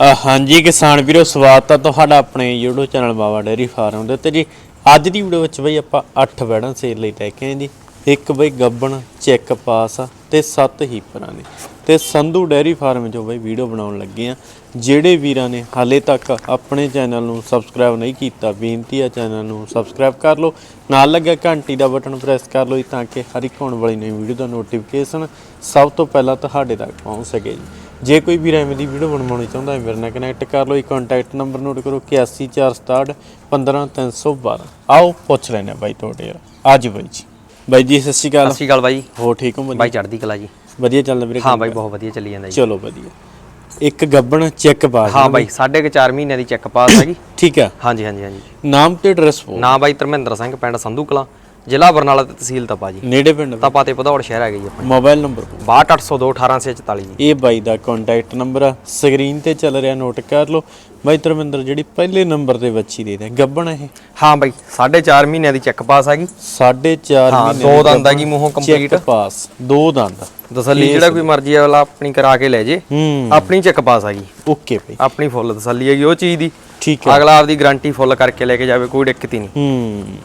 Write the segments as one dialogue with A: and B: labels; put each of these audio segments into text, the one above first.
A: ਹਾਂਜੀ ਕਿਸਾਨ ਵੀਰੋ, ਸਵਾਗਤ ਹੈ ਤੁਹਾਡਾ ਆਪਣੇ YouTube channel Baba dairy farm ਦੇ ਉੱਤੇ ਜੀ। ਅੱਜ ਦੀ ਵੀਡੀਓ ਵਿੱਚ ਬਈ ਆਪਾਂ 8 ਵੈੜਾਂ ਸੇਲ ਲਈ ਲੈ ਕੇ ਆਏ ਜੀ। ਇੱਕ ਬਈ ਗੱਬਣ, ਚੈੱਕ ਪਾਸ ਆ ਤੇ 7 ਹੀਪਰਾਂ ਨੇ ਤੇ ਸੰਧੂ ਡੇਰੀ ਫਾਰਮ ਜੋ ਬਈ ਵੀਡੀਓ ਬਣਾਉਣ ਲੱਗੇ ਆ। ਜਿਹੜੇ ਵੀਰਾਂ ਨੇ ਹਾਲੇ ਤੱਕ ਆਪਣੇ ਚੈਨਲ ਨੂੰ ਸਬਸਕ੍ਰਾਈਬ ਨਹੀਂ ਕੀਤਾ, ਬੇਨਤੀ ਆ ਚੈਨਲ ਨੂੰ ਸਬਸਕ੍ਰਾਈਬ ਕਰ ਲਓ। ਨਾਲ ਲੱਗਾ ਘੰਟੀ ਦਾ ਬਟਨ ਪ੍ਰੈਸ ਕਰ ਲਓ ਜੀ, ਤਾਂ ਕਿ ਹਰ ਇੱਕ ਆਉਣ ਵਾਲੀ ਨਵੀਂ ਵੀਡੀਓ ਦਾ ਨੋਟੀਫਿਕੇਸ਼ਨ ਸਭ ਤੋਂ ਪਹਿਲਾਂ ਤੁਹਾਡੇ ਤੱਕ ਪਹੁੰਚ ਸਕੇ ਜੀ। ਜੇ ਕੋਈ ਵੀਰ ਐਵੇਂ ਦੀ ਵੀਡੀਓ ਬਣਵਾਉਣੀ ਚਾਹੁੰਦਾ ਹੈ ਮੇਰੇ ਨਾਲ ਕਨੈਕਟ ਕਰ ਲਓ। ਇਹ ਕੰਟੈਕਟ ਨੰਬਰ ਨੋਟ ਕਰੋ 8146 15312 ਆਓ ਪੁੱਛ ਲੈਣੇ ਬਾਈ ਤੁਹਾਡੇ ਯਾਰ। ਅੱਜ ਬਾਈ ਜੀ। ਬਾਈ ਜੀ ਸਤਿ ਸ਼੍ਰੀ ਅਕਾਲ।
B: ਸਤਿ ਸ਼੍ਰੀ ਅਕਾਲ ਬਾਈ।
A: ਹੋ ਠੀਕ ਹੋ
B: ਬਾਈ ਚੜ੍ਹਦੀ ਕਲਾ ਜੀ।
A: ਵਧੀਆ ਚੱਲਦਾ ਵੀਰੇ
B: ਹਾਂ ਬਾਈ ਬਹੁਤ ਵਧੀਆ ਚੱਲੀ ਜਾਂਦਾ ਜੀ।
A: ਚਲੋ ਵਧੀਆ। ਇੱਕ ਗੱਬਣ ਚੈੱਕ ਪਾ
B: ਹਾਂ ਬਾਈ ਸਾਢੇ ਕੁ ਚਾਰ ਮਹੀਨਿਆਂ ਦੀ ਚੈੱਕ ਪਾਸ ਹੈਗੀ
A: ਠੀਕ ਹੈ।
B: ਹਾਂਜੀ ਹਾਂਜੀ ਹਾਂਜੀ।
A: ਨਾਮ ਤੇ ਐਡਰੈਸ ਬੋਲ
B: ਨਾਂ ਬਾਈ ਧਰਮਿੰਦਰ ਸਿੰਘ ਪਿੰਡ ਸੰਧੂ ਕਲਾਂ। ਜ਼ਿਲ੍ਹਾ ਬਰਨਾਲਾ ਤੇ ਤਹਿਸੀਲ ਤਪਾ ਜੀ।
A: ਨੇੜੇ ਪਿੰਡ
B: ਤਪਾ ਤੇ ਭਦੌੜ ਸ਼ਹਿਰ ਹੈਗਾ ਜੀ ਆਪਣਾ।
A: ਮੋਬਾਈਲ ਨੰਬਰ
B: 62802 1844 ਜੀ।
A: ਇਹ ਬਾਈ ਦਾ ਕੰਟੈਕਟ ਨੰਬਰ ਆ। ਸਕਰੀਨ ਤੇ ਚੱਲ ਰਿਹਾ ਨੋਟ ਕਰ ਲਓ। ਬਾਈ ਧਰਮਿੰਦਰ ਜਿਹੜੀ ਪਹਿਲੇ ਨੰਬਰ ਤੇ ਬੱਚੀ ਦੇ ਦੇ ਗੱਬਣ ਇਹ।
B: ਹਾਂ ਬਾਈ ਸਾਢੇ ਚਾਰ ਮਹੀਨਿਆਂ ਦੀ ਚੈੱਕ ਪਾਸ ਹੈਗੀ
A: ਸਾਢੇ ਚਾਰ
B: ਹਾਂ,
A: ਮਹੀਨੇ
B: ਦੋ ਦੰਦ
A: ਗੱਭਣ,
B: ਹੈਗੀ ਮੂੰਹੋਂ
A: ਚੈੱਕ
B: complete।
A: ਪਾਸ ਦੋ ਦੰਦ।
B: ਤਸੱਲੀ ਜਿਹੜਾ ਕੋਈ ਮਰਜ਼ੀ ਵਾਲਾ ਆਪਣੀ ਕਰਾ ਕੇ ਲੈ ਜੇ। ਆਪਣੀ ਚੈੱਕ ਪਾਸ ਹੈਗੀ
A: ਓਕੇ ਬਾਈ।
B: ਆਪਣੀ ਫੁੱਲ ਤਸੱਲੀ ਹੈਗੀ ਉਹ ਚੀਜ਼ ਦੀ।
A: ਠੀਕ ਹੈ।
B: ਅਗਲਾ ਆਪਦੀ ਗਾਰੰਟੀ ਫੁੱਲ ਕਰਕੇ ਲੈ ਕੇ ਜਾਵੇ ਕੋਈ ਦਿੱਕਤ ਹੀ ਨਹੀਂ।
A: ਹੂੰ।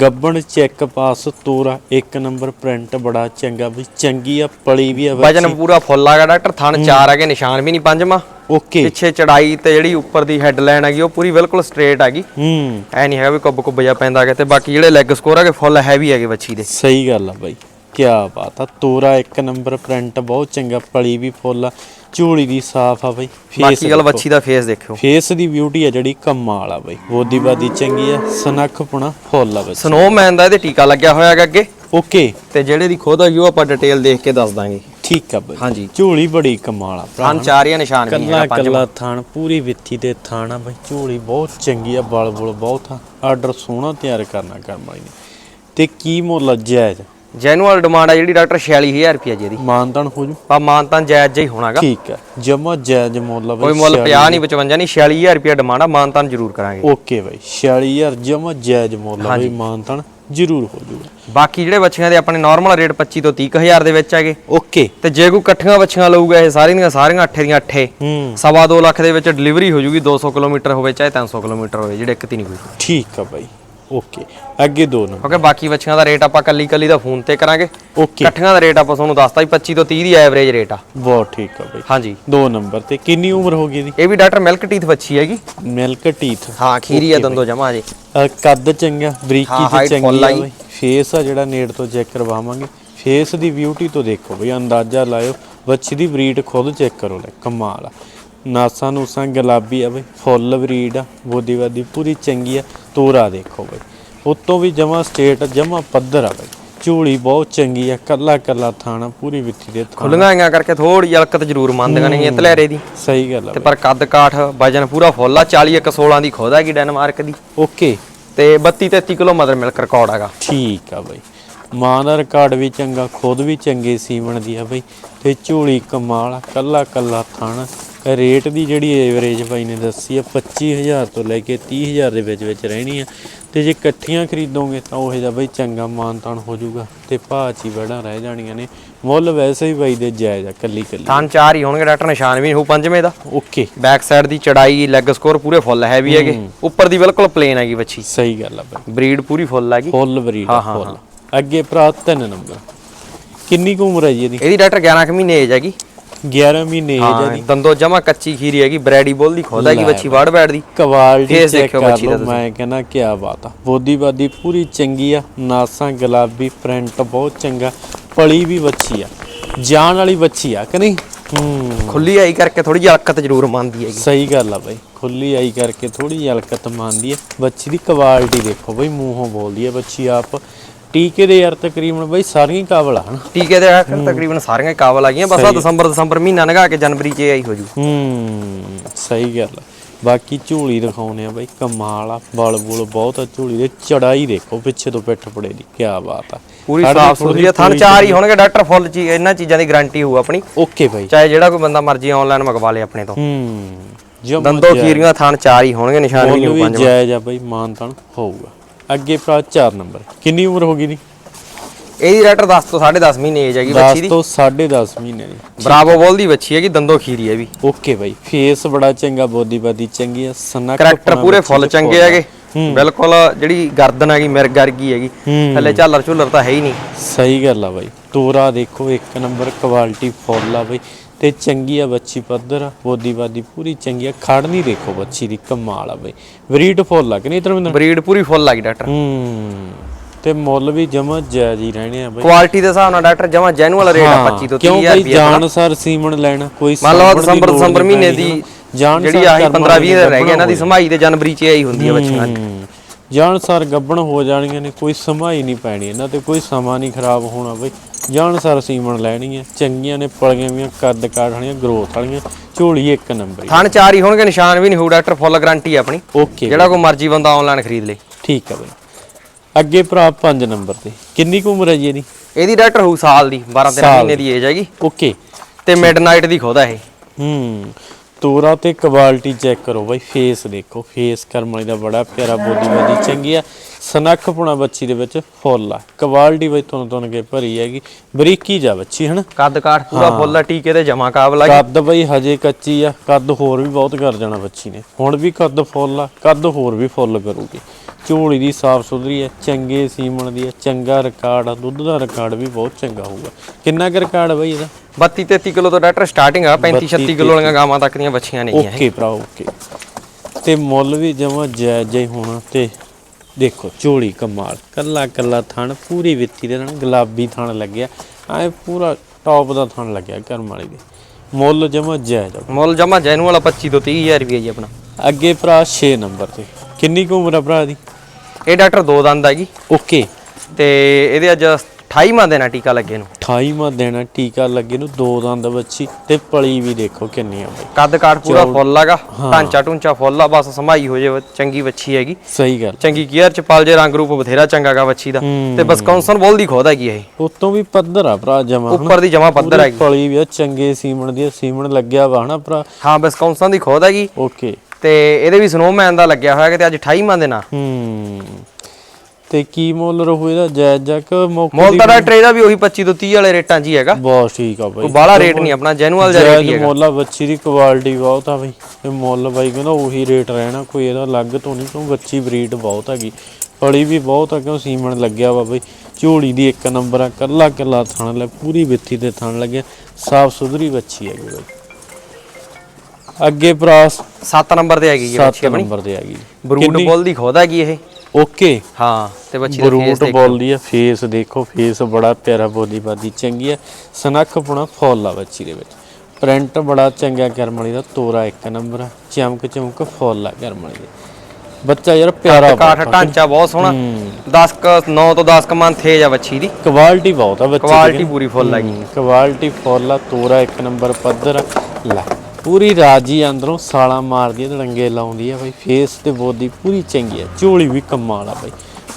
A: ਗੱਬਣ ਚੈੱਕ ਪਾਸ ਤੋਰਾ ਇੱਕ ਨੰਬਰ ਪ੍ਰਿੰਟ ਬੜਾ ਚੰਗਾ ਵੀ ਚੰਗੀ ਆ ਪਲੀ ਵੀ ਆ
B: ਵਜਨ ਪੂਰਾ ਫੁੱਲ ਆਗਾ ਡਾਕਟਰ ਥਣ ਚਾਰ ਹੈਗੇ ਨਿਸ਼ਾਨ ਵੀ ਨਹੀਂ ਪੰਜਵਾਂ।
A: ਓਕੇ।
B: ਪਿੱਛੇ ਚੜਾਈ ਤੇ ਜਿਹੜੀ ਉੱਪਰ ਦੀ ਹੈਡਲਾਈਨ ਹੈਗੀ ਉਹ ਪੂਰੀ ਬਿਲਕੁਲ ਸਟ੍ਰੇਟ ਹੈਗੀ।
A: ਹੂੰ।
B: ਐ ਨਹੀਂ ਹੈਗਾ ਵੀ ਕੁੱਬ ਕੁੱਬ ਜਾ ਪੈਂਦਾ ਹੈਗਾ ਤੇ ਬਾਕੀ ਜਿਹੜੇ ਲੈਗ ਸਕੋਰ ਹੈਗੇ ਫੁੱਲ ਹੈਵੀ ਹੈਗੇ ਬੱਚੀ ਦੇ।
A: ਸਹੀ ਗੱਲ ਆ ਬਾਈ ਕੀ ਬਾਤ ਆ। ਤੋਰਾ ਇੱਕ ਨੰਬਰ ਪ੍ਰਿੰਟ ਬਹੁਤ ਚੰਗਾ ਪਲੀ ਵੀ ਫੁੱਲ ਆ। ਝੋਲੀ ਦੀ ਸਾਫ਼ ਆ ਬਾਈ ਫੇਸ
B: ਬਾਕੀ ਗੱਲ ਬੱਚੀ ਦਾ ਫੇਸ ਦੇਖਿਓ।
A: ਫੇਸ ਦੀ ਬਿਊਟੀ ਆ ਜਿਹੜੀ ਕਮਾਲ ਆ ਬਾਈ। ਬੋਦੀ ਬਾਦੀ ਚੰਗੀ ਆ ਸਨੱਖ ਪੁਣਾ ਫੁੱਲ ਆ ਬਾਈ
B: ਸਨੋਮੈਨ ਦਾ ਇਹਦੇ ਟੀਕਾ ਲੱਗਿਆ ਹੋਇਆ ਹੈਗਾ ਅੱਗੇ।
A: ਓਕੇ
B: ਤੇ ਜਿਹੜੇ ਦੀ ਖੁਦ ਹੈਗੀ ਉਹ ਆਪਾਂ ਡਿਟੇਲ ਦੇਖ ਕੇ ਦੱਸ ਦਾਂਗੇ।
A: ਠੀਕ ਆ ਬਾਈ।
B: ਹਾਂਜੀ।
A: ਝੋਲੀ ਬੜੀ ਕਮਾਲ ਆ ਭਰਾ।
B: ਥਣ ਚਾਰ ਜਾਂ ਨਿਸ਼ਾਨ ਵੀ ਹੈਗਾ ਪੰਜ
A: ਕੱਲਾ ਥਾਣ ਪੂਰੀ ਵਿੱਥੀ ਤੇ ਥਾਣ ਆ ਬਾਈ। ਝੋਲੀ ਬਹੁਤ ਚੰਗੀ ਆ ਬਲ ਬੁਲ ਬਹੁਤ ਆ। ਆਰਡਰ ਸੋਹਣਾ ਤਿਆਰ ਕਰਨਾ ਕਰਮ ਵਾਲੀ ਨੇ। ਤੇ ਕੀ ਮੁੱਲ ਜਾਇਜ਼?
B: ਜੈਨੂਅਲ ਡਿਮਾਂਡ ਆ ਜਿਹੜੀ ਡਾਕਟਰ 46000 ਰੁਪਏ ਜੀ ਇਹਦੀ।
A: ਮਾਨਤਨ ਹੋ ਜੂ।
B: ਆ ਮਾਨਤਾਨ ਜਾਇਜ਼ ਜਿਹਾ ਹੀ ਹੋਣਾਗਾ।
A: ਠੀਕ ਆ ਜਮਾ ਜਾਇਜ਼ ਮੁੱਲ ਆ
B: ਕੋਈ
A: ਬਾਈ
B: ਮੁੱਲ 50 ਨਹੀਂ 55 ਨਹੀਂ 46000 ਰੁਪਏ ਡਿਮਾਂਡ ਆ ਮਾਨਤਾਨ ਜ਼ਰੂਰ ਕਰਾਂਗੇ।
A: ਓਕੇ ਬਾਈ 46000 ਜਮਾ ਜਾਇਜ਼ ਮੁੱਲ ਬਾਈ ਮਾਨਤਨ ਜ਼ਰੂਰ ਹੋ ਜੂਗਾ।
B: ਬਾਕੀ ਜਿਹੜੇ ਬੱਚਿਆਂ ਦੇ ਆਪਣੇ ਨਾਰਮਲ ਰੇਟ 25 ਤੋਂ 30000 ਦੇ ਵਿੱਚ ਹੈਗੇ।
A: ਓਕੇ।
B: ਤੇ ਜੇ ਕੋਈ ਇਕੱਠੀਆਂ ਬੱਚੀਆਂ ਲਊਗਾ ਇਹ ਸਾਰੀਆਂ ਦੀਆਂ ਸਾਰੀਆਂ ਅੱਠੇ ਦੀਆਂ ਅੱਠੇ।
A: ਹੂੰ।
B: ਸਵਾ ਦੋ ਲੱਖ ਦੇ ਵਿੱਚ ਡਿਲੀਵਰੀ ਹੋ ਜੂਗੀ 200 ਕਿਲੋਮੀਟਰ ਹੋਵੇ ਚਾਹੇ 300 ਕਿਲੋਮੀਟਰ ਹੋਵੇ ਜਿਹੜੇ ਇੱਕ ਤੀ ਨਹੀਂ ਕੋਈ।
A: ਠੀਕ ਆ ਬਾਈ। ਓਕੇ ਅੱਗੇ ਦੋ ਨੰਬਰ।
B: ਕਿਉਂਕਿ ਬਾਕੀ ਬੱਚਿਆਂ ਦਾ ਰੇਟ ਆਪਾਂ ਕੱਲੀ ਕੱਲੀ ਦਾ ਫੋਨ ਤੇ ਕਰਾਂਗੇ।
A: ਓਕੇ
B: ਇਕੱਠੀਆਂ ਦਾ ਰੇਟ ਆਪਾਂ ਤੁਹਾਨੂੰ ਦੱਸਤਾ ਜੀ 25 ਤੋਂ 30 ਦੀ ਐਵਰੇਜ ਰੇਟ ਆ।
A: ਬਹੁਤ ਠੀਕ ਆ ਬਾਈ।
B: ਹਾਂਜੀ।
A: ਦੋ ਨੰਬਰ ਤੇ ਕਿੰਨੀ ਉਮਰ ਹੋ ਗਈ ਇਹਦੀ?
B: ਇਹ ਵੀ ਡਾਕਟਰ ਮਿਲਕ ਟੀਥ ਬੱਚੀ ਹੈਗੀ।
A: ਮਿਲਕ ਟੀਥ
B: ਹਾਂ ਖੀਰੀ ਆ ਦੰਦੋ ਜਮਾ ਜੀ
A: ਕੱਦ ਚੰਗਾ ਬਰੀਕੀ
B: height
A: ਚੰਗੀ ਆ। ਬਾਈ। ਫੇਸ ਆ ਜਿਹੜਾ ਨੇੜ ਤੋਂ ਚੈੱਕ ਕਰਵਾਵਾਂਗੇ। ਫੇਸ ਦੀ ਬਿਊਟੀ ਤੋਂ ਦੇਖੋ ਬਈ ਅੰਦਾਜ਼ਾ ਲਾਇਓ। ਬੱਚੀ ਦੀ ਬਰੀਡ ਖੁਦ ਚੈੱਕ ਕਰੋ ਲੈ ਕਮਾਲ ਆ। ਨਾਸਾਂ ਨੂਸਾਂ ਗੁਲਾਬੀ ਆ ਬਈ ਫੁੱਲ ਬਰੀਡ ਆ ਬੋਦੀ ਬਾਦੀ ਪੂਰੀ ਚੰਗੀ ਆ ਤੋਰਾ ਦੇਖੋ ਬਈ। ਉਤੋਂ ਵੀ ਜਮਾ ਸਟੇਟ ਜਮਾ ਪੱਧਰ ਆ ਬਈ। ਝੋਲੀ ਬਹੁਤ ਚੰਗੀ ਆ ਕੱਲਾ ਕੱਲਾ ਥਾਣਾ ਪੂਰੀ ਵਿੱਥੀ ਦੇ ਥਾਣਾ।
B: ਖੁੱਲੀਆਂ ਆਈਆਂ ਕਰਕੇ ਥੋੜੀ ਹਲਕਤ ਜ਼ਰੂਰ ਮੰਨਦੀਆਂ ਨੇ ਇਹ ਦੀ।
A: ਸਹੀ ਗੱਲ ਆ
B: ਤੇ ਪਰ ਕੱਦ ਕਾਠ ਵਜਨ ਪੂਰਾ ਫੁੱਲ ਆ 40 ਇੱਕ 16 ਦੀ ਖੁਦ ਹੈਗੀ ਡੈਨਮਾਰਕ ਦੀ।
A: ਓਕੇ।
B: ਤੇ 32 33 ਕਿਲੋ ਮਦਰ ਮਿਲਕ ਰਿਕਾਰਡ ਹੈਗਾ।
A: ਠੀਕ ਆ ਬਈ। ਮਾਂ ਦਾ ਰਿਕਾਰਡ ਵੀ ਚੰਗਾ ਖੁਦ ਵੀ ਚੰਗੇ ਸੀਵਣ ਦੀ ਆ ਬਈ। ਤੇ ਝੋਲੀ ਕਮਾਲ ਕੱਲਾ ਕੱਲਾ ਥਣ। ਰੇਟ ਦੀ ਜਿਹੜੀ ਐਵਰੇਜ ਬਾਈ ਨੇ ਦੱਸੀ ਆ 25000 ਤੋਂ ਲੈ ਕੇ 30000 ਦੇ ਵਿੱਚ ਵਿੱਚ ਰਹਿਣੀ ਆ। ਤੇ ਜੇ ਇਕੱਠੀਆਂ ਖਰੀਦੋਗੇ ਤਾਂ ਉਹ ਜਿਹਾ ਬਈ ਚੰਗਾ ਮਾਨਤਾਨ ਹੋ ਜਾਊਗਾ ਤੇ ਭਾਅ 'ਚ ਹੀ ਵੜਾਂ ਰਹਿ ਜਾਣੀਆਂ ਨੇ। ਮੁੱਲ ਵੈਸੇ ਹੀ ਬਾਈ ਦੇ ਜਾਇਜ਼ ਆ ਕੱਲੀ ਕੱਲੀ।
B: ਥਣ ਚਾਰ ਹੀ ਹੋਣਗੇ ਡਾਕਟਰ ਨਿਸ਼ਾਨ ਵੀ ਹੋਊ ਪੰਜਵੇਂ ਦਾ।
A: ਓਕੇ।
B: ਬੈਕ ਸਾਈਡ ਦੀ ਚੜਾਈ ਲੈਗ ਸਕੋਰ ਪੂਰੇ ਫੁੱਲ ਹੈਵੀ ਹੈਗੇ। ਉੱਪਰ ਦੀ ਬਿਲਕੁਲ ਪਲੇਨ ਹੈਗੀ ਬੱਚੀ
A: ਸਹੀ ਗੱਲ ਆ ਬਾਈ।
B: ਬਰੀਡ ਪੂਰੀ ਫੁੱਲ ਹੈਗੀ।
A: ਫੁੱਲ ਬਰੀਡ
B: ਹਾਂ, ਹਾਂ,
A: ਫੁੱਲ ਅੱਗੇ ਭਰਾ ਤਿੰਨ ਨੰਬਰ। ਕਿੰਨੀ ਕੁ ਉਮਰ ਹੈ ਜੀ ਇਹਦੀ?
B: ਇਹਦੀ ਡਾਕਟਰ 11 ਕੁ ਮਹੀਨੇ ਏਜ ਹੈਗੀ।
A: 11 ਮਹੀਨੇ ਏਜ
B: ਹਾਂ
A: ਦੀ
B: ਦੰਦੋ ਜਮਾ ਕੱਚੀ ਖੀਰੀ ਹੈਗੀ ਬ੍ਰੈਡੀ ਬੋਲ ਦੀ ਖੁਦ ਹੈਗੀ ਬੱਚੀ ਵੜ ਬੈਠ ਦੀ
A: ਕੁਆਲਿਟੀ
B: Face
A: ਚੈੱਕ
B: ਦੇਖਿਓ
A: ਕਰ
B: ਬੱਚੀ ਦਾ
A: ਲਓ
B: ਤੁਸੀਂ।
A: ਮੈਂ ਕਹਿੰਦਾ ਕੀ ਬਾਤ ਆ। ਬੋਦੀ ਬਾਦੀ ਪੂਰੀ ਚੰਗੀ ਆ ਨਾਸਾਂ ਗੁਲਾਬੀ ਪ੍ਰਿੰਟ ਬਹੁਤ ਚੰਗਾ ਪਲੀ ਵੀ ਬੱਚੀ ਆ ਜਾਨ ਵਾਲੀ ਬੱਚੀ ਆ ਕਿ ਨਹੀਂ? ਹੂੰ।
B: ਖੁੱਲੀ ਆਈ ਕਰਕੇ ਥੋੜੀ ਜਿਹੀ ਹਲਕਤ ਜ਼ਰੂਰ ਮੰਨਦੀ ਹੈਗੀ।
A: ਸਹੀ ਗੱਲ ਆ ਬਾਈ ਖੁੱਲੀ ਆਈ ਕਰਕੇ ਥੋੜੀ ਜਿਹੀ ਹਲਕਤ ਮੰਨਦੀ ਆ। ਬੱਚੀ ਦੀ ਕੁਆਲਿਟੀ ਦੇਖੋ ਬਾਈ ਮੂੰਹੋਂ ਬੋਲਦੀ ਆ ਬੱਚੀ ਆਪ। ਟੀਕੇ ਦੇ ਯਾਰ ਤਕਰੀਬਨ ਬਾਈ ਸਾਰੀਆਂ ਹੀ ਕਾਬਲ ਆ ਹਨਾ?
B: ਟੀਕੇ ਦੇ ਆਖਰ ਤਕਰੀਬਨ ਸਾਰੀਆਂ ਹੀ ਕਾਬਲ ਆ ਗਈਆਂ ਬਸ ਆ ਦਸੰਬਰ ਦਸੰਬਰ ਮਹੀਨਾ ਲੰਘਾ ਕੇ ਜਨਵਰੀ 'ਚ ਆਈ ਹੋ ਜੂ
A: ਹੂੰ ਸਹੀ ਗੱਲ ਬਾਕੀ ਝੋਲੀ ਦਿਖਾਉਨੇ ਆ ਬਾਈ ਕਮਾਲ ਆ ਬਲ ਬੁਲ ਬਹੁਤ ਆ ਝੋਲੀ ਦੇ ਚੜਾਈ ਦੇਖੋ ਪਿੱਛੇ ਤੋਂ ਪਿੱਠ ਪੜੇ ਦੀ ਕੀ ਬਾਤ ਆ।
B: ਪੂਰੀ ਸਾਫ਼ ਸੁਥਰੀ ਆ ਥਣ ਚਾਰ ਹੀ ਹੋਣਗੇ ਡਾਕਟਰ ਫੁੱਲ ਚੀ ਇਹਨਾਂ ਚੀਜ਼ਾਂ ਦੀ ਗਾਰੰਟੀ ਹੋਊ ਆਪਣੀ।
A: ਓਕੇ ਬਾਈ।
B: ਚਾਹੇ ਜਿਹੜਾ ਕੋਈ ਬੰਦਾ ਮਰਜ਼ੀ ਆਨਲਾਈਨ ਮੰਗਵਾ ਲੇ ਆਪਣੇ ਤੋਂ।
A: ਹੂੰ
B: ਦੰਦੋ ਖੀਰੀਆਂ ਥਣ ਚਾਰ ਹੀ ਹੋਣਗੇ ਨਿਸ਼ਾਨ ਵੀ ਨਹੀਂ ਪੰਜ
A: ਜਾਇਜ਼ ਆ ਬਾਈ ਮਾਨਤਨ ਹੋਊਗਾ। ਅੱਗੇ ਭਰਾ 4 ਨੰਬਰ। ਕਿੰਨੀ ਉਮਰ ਹੋ ਗਈ ਦੀ
B: ਇਹਦੀ ਡਾਕਟਰ 10 ਤੋਂ 10.5 ਮਹੀਨੇ ਏਜ ਹੈਗੀ ਬੱਚੀ
A: 10
B: ਦੀ।
A: ਤੋਂ 10.5 ਮਹੀਨੇ ਦੀ।
B: ਬਰਾਵੋ ਬੋਲ ਦੀ ਬੱਚੀ ਹੈਗੀ ਦੰਦੋ ਖੀਰੀ ਹੈ ਵੀ।
A: ਓਕੇ ਬਾਈ ਫੇਸ ਬੜਾ ਚੰਗਾ ਬੋਦੀ ਬਾਦੀ ਚੰਗੀ ਆ ਸਨਕ
B: ਕਰੈਕਟਰ ਪੂਰੇ ਫੁੱਲ ਚੰਗੇ ਹੈਗੇ। ਬਿਲਕੁਲ ਜਿਹੜੀ ਗਰਦਨ ਹੈਗੀ ਮਿਰਗ ਵਰਗੀ ਹੈਗੀ।
A: ਹੂੰ।
B: ਥੱਲੇ ਝਾਲਰ ਝੁੱਲਰ ਤਾਂ ਹੈ ਹੀ ਨਹੀਂ।
A: ਸਹੀ ਗੱਲ ਆ ਬਾਈ। ਤੋਰਾ ਦੇਖੋ ਇੱਕ ਨੰਬਰ ਕੁਆਲਿਟੀ ਫੁੱਲ ਆ ਬਾਈ। ਤੇ ਚੰਗੀ ਆ ਬੱਚੀ ਪੱਧਰ ਆ ਬੋਦੀ ਬਾਦੀ ਪੂਰੀ ਚੰਗੀ ਆ। ਖੜਨੀ ਦੇਖੋ ਬੱਚੀ ਦੀ ਕਮਾਲ ਆ ਬਾਈ। ਬਰੀਡ ਫੁੱਲ ਆ ਕਿ ਨਹੀਂ ਧਰਮਿੰਦਰ?
B: ਬਰੀਡ ਪੂਰੀ ਫੁੱਲ ਹੈਗੀ ਡਾਕਟਰ।
A: ਹੂੰ ਤੇ ਮੁੱਲ ਵੀ ਜਮਾ ਜਾਇਜ਼ ਹੀ ਰਹਿਣੇ ਆ ਬਾਈ।
B: ਕੁਆਲਿਟੀ ਦੇ ਹਿਸਾਬ ਨਾਲ ਡਾਕਟਰ ਜਮਾ ਜੈਨੂਅਲ ਰੇਟ ਆ 25 ਤੋਂ
A: ਕਿਉਂ
B: 30000
A: ਬਾਈ
B: ਰੁਪਏ
A: ਜਾਣ ਸਰ ਸੀਮਨ ਲੈਣਾ ਕੋਈ
B: ਮੰਨ ਲਓ ਦਸੰਬਰ ਦਸੰਬਰ ਮਹੀਨੇ ਦੀ ਜਿਹੜੀ ਆਹੀ
A: ਕਰਮਾਂ
B: 15 20
A: ਦੀ
B: ਦਿਨ ਰਹਿ ਗਏ ਇਹਨਾਂ ਦੀ ਸਮਾਈ ਤੇ ਜਨਵਰੀ ਚ ਆਈ ਹੁੰਦੀ ਹੈ ਬੱਚੀਆਂ ਦੀ।
A: ਹੂੰ। ਜਾਣ ਸਾਰ ਗੱਬਣ ਹੋ ਜਾਣੀਆਂ ਨੇ ਕੋਈ ਸਮਾਈ ਨਹੀਂ ਪੈਣੀ ਇਹਨਾਂ ਤੇ ਕੋਈ ਸਮਾਂ ਨਹੀਂ ਖਰਾਬ ਹੋਣਾ ਬਈ। ਜਾਣ ਸਾਰ ਸੀਮਨ ਲੈਣੀ ਹੈ ਚੰਗੀਆਂ ਨੇ ਪਲੀਆਂ ਵੀਆਂ ਕੱਦ ਕਾਠਣੀਆਂ ਗਰੋਥ ਵਾਲੀਆਂ ਝੋਲੀ ਇੱਕ ਨੰਬਰ
B: ਥਣ ਚਾਰ ਹੀ ਹੋਣਗੇ ਨਿਸ਼ਾਨ ਵੀ ਨਹੀਂ ਹੋਊ ਡਾਕਟਰ ਫੁੱਲ ਗਾਰੰਟੀ ਹੈ ਆਪਣੀ।
A: ਓਕੇ
B: ਜਿਹੜਾ ਕੋਈ ਮਰਜ਼ੀ ਬੰਦਾ ਆਨਲਾਈਨ ਖਰੀਦ ਲੇ।
A: ਠੀਕ ਹੈ ਬਈ। ਅੱਗੇ ਭਰਾ 5 ਨੰਬਰ ਤੇ। ਕਿੰਨੀ ਕੁ ਉਮਰ ਹੈ ਜੀ ਇਹਦੀ?
B: ਇਹਦੀ ਡਾਕਟਰ ਹੋਊ ਸਾਲ ਦੀ 12 13
A: ਸਾਲ
B: ਮਹੀਨੇ ਦੀ। ਏਜ ਹੈਗੀ।
A: ਓਕੇ।
B: ਤੇ ਮਿਡਨਾਈਟ ਦੀ ਖੋਦਾ ਇਹ।
A: ਹੂੰ। ਤੋਰਾ ਤੇ ਕੁਆਲਿਟੀ ਚੈੱਕ ਕਰੋ ਬਾਈ ਫੇਸ ਦੇਖੋ ਫੇਸ ਕਰਮ ਵਾਲੀ ਦਾ ਬੜਾ ਪਿਆਰਾ ਬੋਦੀ ਬਾਦੀ ਚੰਗੀ ਆ। ਸਨੱਖ ਪੁਣਾ ਬੱਚੀ ਦੇ ਵਿੱਚ ਫੁੱਲ ਆ। ਕੁਆਲਿਟੀ ਬਈ ਤੁਹਾਨੂੰ ਤੁਹਾਨੂੰ ਕੇ ਭਰੀ ਹੈਗੀ। ਬਰੀਕੀ ਜਾ ਬੱਚੀ ਹਨ?
B: ਕੱਦ ਕਾਠ ਪੂਰਾ ਫੁੱਲ ਆ ਟੀਕੇ ਤੇ ਜਮਾ ਕਾਬਲ
A: ਕੱਦ ਬਈ ਹਜੇ ਕੱਚੀ ਆ ਕੱਦ ਹੋਰ ਵੀ ਬਹੁਤ ਕਰ ਜਾਣਾ ਬੱਚੀ ਨੇ। ਹੁਣ ਵੀ ਕੱਦ ਫੁੱਲ ਆ ਕੱਦ ਹੋਰ ਵੀ ਫੁੱਲ ਕਰੂਗੀ। ਝੋਲੀ ਦੀ ਸਾਫ਼ ਸੁਥਰੀ ਹੈ ਚੰਗੇ ਸੀਮਣ ਦੀ ਹੈ ਚੰਗਾ ਰਿਕਾਰਡ ਆ ਦੁੱਧ ਦਾ ਰਿਕਾਰਡ ਵੀ ਬਹੁਤ ਚੰਗਾ ਹੋਊਗਾ। ਕਿੰਨਾ ਕੁ ਰਿਕਾਰਡ ਬਈ ਇਹਦਾ?
B: 32 33 ਕਿਲੋ ਤੋਂ ਡਾਕਟਰ ਸਟਾਰਟਿੰਗ ਆ 35 36 ਕਿਲੋ ਵਾਲੀਆਂ ਗਾਵਾਂ ਤੱਕ ਦੀਆਂ ਬੱਚੀਆਂ ਨੇ
A: ਓਕੇ ਭਰਾ ਓਕੇ। ਤੇ ਮੁੱਲ ਵੀ ਜਮਾ ਜਾਇਜ਼ ਹੀ ਹੋਣਾ ਤੇ ਦੇਖੋ ਝੋਲੀ ਕਮਾਲ ਕੱਲਾ ਕੱਲਾ ਥਣ ਪੂਰੀ ਵਿੱਤੀ ਦੇ ਨਾਲ ਗੁਲਾਬੀ ਥਣ ਲੱਗਿਆ। ਐ ਪੂਰਾ ਟੌਪ ਦਾ ਥਣ ਲੱਗਿਆ ਕਰਮ ਵਾਲੀ ਦੇ। ਮੁੱਲ ਜਮਾ ਜਾਇਜ਼।
B: ਮੁੱਲ ਜਮਾ ਜੈਨੂਅਲ ਵਾਲਾ 25 ਤੋਂ 30000 ਰੁਪਏ ਜੀ ਆਪਣਾ।
A: ਅੱਗੇ ਭਰਾ 6 ਨੰਬਰ ਤੇ। ਕਿੰਨੀ ਕੁ ਉਮਰ ਆ ਭਰਾ ਦੀ?
B: ਇਹ ਡਾਕਟਰ ਦੋ ਦੰਦ ਹੈਗੀ
A: ਓਕੇ।
B: ਤੇ ਇਹਦੇ ਅੱਜ 28ਵਾਂ ਦਿਨ ਆ ਟੀਕਾ ਲੱਗੇ ਨੂੰ।
A: 28ਵਾਂ ਦੇਣਾ ਟੀਕਾ ਲੱਗੇ ਨੂੰ ਦੋ ਦੰਦ ਬੱਚੀ ਤੇ ਪਲੀ ਵੀ ਦੇਖੋ ਕਿੰਨੀ ਆ ਬਈ
B: ਕੱਦ ਕਾਠ ਪੂਰਾ ਫੁੱਲ ਹੈਗਾ ਢਾਂਚਾ ਢੂੰਚਾ ਫੁੱਲ ਆ ਬਸ ਸਮਾਈ ਹੋ ਜੇ ਚੰਗੀ ਬੱਚੀ ਹੈਗੀ।
A: ਸਹੀ ਗੱਲ।
B: ਚੰਗੀ ਕੇਅਰ ਚ ਪਲ ਜੇ ਰੰਗ ਰੂਪ ਬਥੇਰਾ ਚੰਗਾ ਗਾ ਬੱਚੀ ਦਾ। ਤੇ ਬਸਕੌਂਸਨ ਬੋਲ ਦੀ ਖੋਦ ਹੈਗੀ ਇਹ।
A: ਉਤੋਂ ਵੀ ਪੱਧਰ ਆ ਭਰਾ ਜਮਾ
B: ਉੱਪਰ ਦੀ ਜਮਾ ਪੱਧਰ ਹੈਗੀ।
A: ਪਲੀ ਵੀ ਆ ਚੰਗੇ ਸੀਮਣ ਦੀ ਆ, ਸੀਮਣ ਲੱਗਿਆ ਵਾ ਹਨਾ ਭਰਾ?
B: ਹਾਂ ਬਸਕੌਂਸਨ ਦੀ ਖੋਦ ਹੈਗੀ।
A: ਓਕੇ।
B: ਤੇ ਇਹਦੇ ਵੀ ਸਨੋਮੈਨ ਦਾ ਲੱਗਿਆ ਹੋਇਆ ਕਿ ਤੇ ਅੱਜ 28ਵਾਂ ਦਿਨ ਆ
A: ਹੂੰ। ਤੇ ਕੀ ਮੁੱਲ ਰਹੂ ਇਹਦਾ? ਜਾਇਜ਼ ਜਾ ਕਿ ਮੌਕੇ
B: ਮੁੱਲ
A: ਦੀ
B: ਤਾਂ ਡਾਕਟਰ ਇਹਦਾ ਵੀ ਉਹੀ 25 ਤੋਂ 30 ਵਾਲੇ ਰੇਟਾਂ 'ਚ ਹੀ ਹੈਗਾ।
A: ਬਹੁਤ ਠੀਕ ਆ
B: ਕੋਈ
A: ਬਾਈ
B: ਬਾਹਲਾ ਰੇਟ ਨਹੀਂ ਆਪਣਾ ਜੈਨੂਅਲ ਜਿਹਾ ਰੇਟ ਹੀ
A: ਜਾਇਜ਼
B: ਹੈਗਾ।
A: ਮੁੱਲ ਆ ਬੱਚੀ ਦੀ ਕੁਆਲਿਟੀ ਬਹੁਤ ਆ ਬਈ। ਤੇ ਮੁੱਲ ਬਾਈ ਕਹਿੰਦਾ ਉਹੀ ਰੇਟ ਰਹਿਣਾ ਕੋਈ ਇਹਦਾ ਅਲੱਗ ਤੋਂ ਨਹੀਂ ਕਿਉਂ ਬੱਚੀ ਬਰੀਡ ਬਹੁਤ ਹੈਗੀ। ਪਲੀ ਵੀ ਬਹੁਤ ਆ ਕਿਉਂ ਸੀਮਣ ਲੱਗਿਆ ਵਾ ਬਈ। ਝੋਲੀ ਦੀ ਇੱਕ ਨੰਬਰ ਆ ਕੱਲਾ ਕੱਲਾ ਥਣ ਲੈ ਪੂਰੀ ਵਿੱਥੀ ਤੇ ਥਣ ਲੱਗਿਆ। ਸਾਫ਼ ਸੁਥਰੀ ਬੱਚੀ ਹੈਗੀ ਬਈ। ਅੱਗੇ ਪ੍ਰਾਸ
B: 7 ਨੰਬਰ ਤੇ ਹੈਗੀ ਇਹ ਬੱਚੀ
A: 7
B: ਆਪਣੀ।
A: ਨੰਬਰ ਤੇ ਹੈਗੀ
B: ਬਰੂਡ ਬੋਲ ਦੀ ਖੋਦ ਹੈਗੀ ਇਹ।
A: ਓਕੇ।
B: ਹਾਂ ਤੇ ਬੱਚੀ ਦਾ ਫੇਸ
A: ਬਰੂਟ ਬੋਲਦੀ ਆ ਫੇਸ ਦੇਖੋ ਫੇਸ ਬੜਾ ਪਿਆਰਾ ਬੋਦੀ ਬਾਦੀ ਚੰਗੀ ਆ। ਸਨੱਖ ਪੁਣਾ ਫੁੱਲ ਆ ਬੱਚੀ ਦੇ ਵਿੱਚ। ਪ੍ਰਿੰਟ ਬੜਾ ਚੰਗਾ ਕਰਮ ਵਾਲੀ ਦਾ ਤੋਰਾ ਇੱਕ ਨੰਬਰ ਆ। ਚਮਕ ਚਮਕ ਫੁੱਲ ਆ ਕਰਮ ਵਾਲੀ ਦੇ। ਬੱਚਾ ਯਾਰ ਪਿਆਰਾ
B: ਕਾਠ ਢਾਂਚਾ ਬਹੁਤ ਸੋਹਣਾ। 10 ਕ 9 ਤੋਂ 10 ਕ ਮੰਥ ਏਜ ਆ ਬੱਚੀ ਦੀ।
A: ਕੁਆਲਿਟੀ ਬਹੁਤ ਆ ਬੱਚੇ
B: ਕੁਆਲਿਟੀ ਪੂਰੀ ਫੁੱਲ ਹੈਗੀ
A: ਕੁਆਲਿਟੀ ਫੁੱਲ ਆ ਤੋਰਾ ਇੱਕ ਨੰਬਰ ਪੱਧਰ ਆ। ਲੈ। ਪੂਰੀ ਰਾਜੀ ਅੰਦਰੋਂ ਸਾਲਾ ਮਾਰਦੀ ਆ ਰੰਗੇ ਲਾਉਂਦੀ ਆ ਬਈ ਫੇਸ ਤੇ ਬੋਦੀ ਪੂਰੀ ਚੰਗੀ ਆ ਝੋਲੀ ਵੀ ਕਮਾਲ ਆ ਬਈ।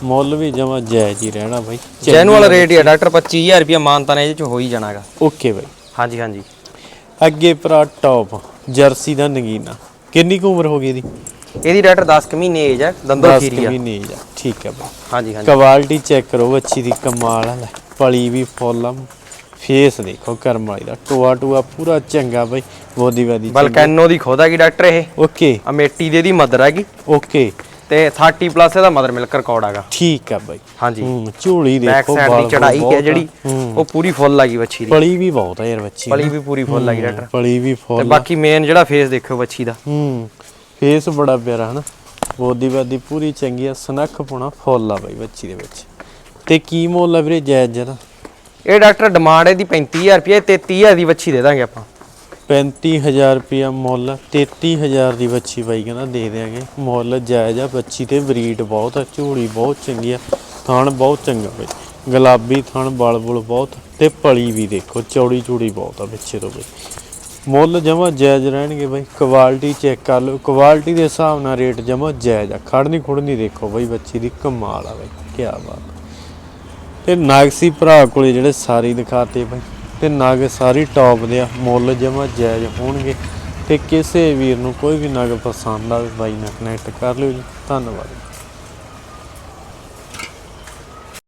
A: ਮੁੱਲ ਵੀ ਜਮਾ ਜਾਇਜ਼ ਹੀ ਰਹਿਣਾ ਬਈ
B: ਜੈਨੂਅਲ ਰੇਟ ਹੀ ਆ ਡਾਕਟਰ 25000 ਰੁਪਏ ਮਾਨਤਾ ਨੇ ਇਹਦੇ ਚ ਹੋ ਹੀ ਜਾਣਾਗਾ।
A: ਓਕੇ ਬਈ।
B: ਹਾਂਜੀ ਹਾਂਜੀ।
A: ਅੱਗੇ ਭਰਾ ਟੌਪ ਜਰਸੀ ਦਾ ਨਗੀਨਾ। ਕਿੰਨੀ ਕੁ ਉਮਰ ਹੋ ਗਈ ਇਹਦੀ?
B: ਇਹਦੀ ਡਾਕਟਰ 10 ਕ ਮਹੀਨੇ ਏਜ ਹੈ ਦੰਦੋ
A: 10
B: ਖੀਰੀ ਆ।
A: ਮਹੀਨੇ age ਆ ਠੀਕ ਹੈ ਬਈ।
B: ਹਾਂਜੀ ਹਾਂਜੀ।
A: ਕੁਆਲਿਟੀ ਚੈੱਕ ਕਰੋ ਅੱਛੀ ਦੀ ਕਮਾਲ ਆ ਲੈ ਪਲੀ ਵੀ ਫੁੱਲ ਆ ਫੇਸ ਦੇਖੋ ਕਰਮ ਵਾਲੀ ਦਾ। ਟੋਆ ਟੋਆ ਪੂਰਾ ਚੰਗਾ ਬਈ ਬੋਦੀ ਵਾਦੀ
B: ਬਲਕੈਨੋ ਦੀ ਖੋਦ ਹੈਗੀ ਡਾਕਟਰ ਇਹ?
A: ਓਕੇ।
B: ਅਮੇਟੀ ਦੇ ਦੀ ਮਦਰ ਹੈਗੀ।
A: ਓਕੇ।
B: ਤੇ 30 ਪਲੱਸ ਇਹਦਾ ਮਦਰ ਮਿਲਕ ਰਿਕਾਰਡ ਹੈਗਾ।
A: ਠੀਕ ਆ ਬਈ।
B: ਹਾਂਜੀ।
A: ਝੋਲੀ
B: ਬੈਕ
A: ਦੇਖੋ
B: ਸਾਈਡ
A: ਬਾਲ
B: ਦੀ ਚੜਾਈ ਹੈ। ਜਿਹੜੀ। ਉਹ ਪੂਰੀ ਫੁੱਲ ਲੱਗੀ ਬੱਚੀ ਦੀ।
A: ਪਲੀ ਵੀ ਬਹੁਤ ਆ ਯਾਰ ਬੱਚੀ
B: ਪਲੀ ਵੀ ਪੂਰੀ ਫੁੱਲ ਲੱਗੀ ਡਾਕਟਰ
A: ਪਲੀ ਵੀ
B: ਤੇ
A: ਫੁੱਲ
B: ਬਾਕੀ ਮੇਨ ਜਿਹੜਾ ਫੇਸ ਦੇਖਿਓ ਬੱਚੀ ਦਾ।
A: ਹੂੰ ਫੇਸ ਬੜਾ ਪਿਆਰਾ ਹਨਾ। ਬੋਦੀ ਬਾਦੀ ਪੂਰੀ ਚੰਗੀ ਆ ਸਨੱਖ ਪੁਣਾ ਫੁੱਲ ਆ ਬਈ ਬੱਚੀ ਦੇ ਵਿੱਚ। ਤੇ ਕੀ ਮੁੱਲ ਆ ਵੀਰੇ ਜਾਇਜ਼ ਜਰਾ?
B: ਇਹ ਡਾਕਟਰ ਡਿਮਾਂਡ ਇਹਦੀ 35000 ਰੁਪਏ 33000 ਦੀ ਵੱਛੀ ਦੇ ਦਾਂਗੇ ਆਪਾਂ।
A: 35000 ਰੁਪਿਆ ਮੁੱਲ 33000 ਦੀ ਬੱਚੀ ਬਾਈ ਕਹਿੰਦਾ ਦੇ ਦਿਆਂਗੇ। ਮੁੱਲ ਜਾਇਜ਼ ਆ ਬੱਚੀ ਤੇ ਬਰੀਡ ਬਹੁਤ ਆ, ਝੋਲੀ ਬਹੁਤ ਚੰਗੀ ਆ, ਥਣ ਬਹੁਤ ਚੰਗਾ ਬਈ। ਗੁਲਾਬੀ ਥਣ ਬਲ ਬੁਲ ਬਹੁਤ, ਤੇ ਪਲੀ ਵੀ ਦੇਖੋ, ਚੌੜੀ ਚੂੜੀ ਬਹੁਤ ਆ ਪਿੱਛੇ ਤੋਂ ਬਈ। ਮੁੱਲ ਜਮਾ ਜਾਇਜ਼ ਰਹਿਣਗੇ ਬਈ, ਕੁਆਲਿਟੀ ਚੈੱਕ ਕਰ ਲਓ, ਕੁਆਲਿਟੀ ਦੇ ਹਿਸਾਬ ਨਾਲ ਰੇਟ ਜਮਾ ਜਾਇਜ਼ ਆ। ਖੜਨੀ ਖੁੜਨੀ ਦੇਖੋ ਬਈ ਬੱਚੀ ਦੀ ਕਮਾਲ ਆ ਬਈ ਕੀ ਬਾਤ ਤੇ ਸੀ ਭਰਾ ਕੋਲੇ ਜਿਹੜੇ ਸਾਰੇ ਦਿਖਾਤੇ ਬਾਈ, ਤੇ ਨਗ ਸਾਰੀ ਟੌਪ ਦੇ ਆ, ਮੁੱਲ ਜਮਾ ਜਾਇਜ਼ ਹੋਣਗੇ। ਤੇ ਕਿਸੇ ਵੀਰ ਨੂੰ ਕੋਈ ਵੀ ਨਗ ਪਸੰਦ ਆਵੇ, ਬਾਈ ਨਾਲ ਕਨੈਕਟ ਕਰ ਲਿਓ ਜੀ। ਧੰਨਵਾਦ।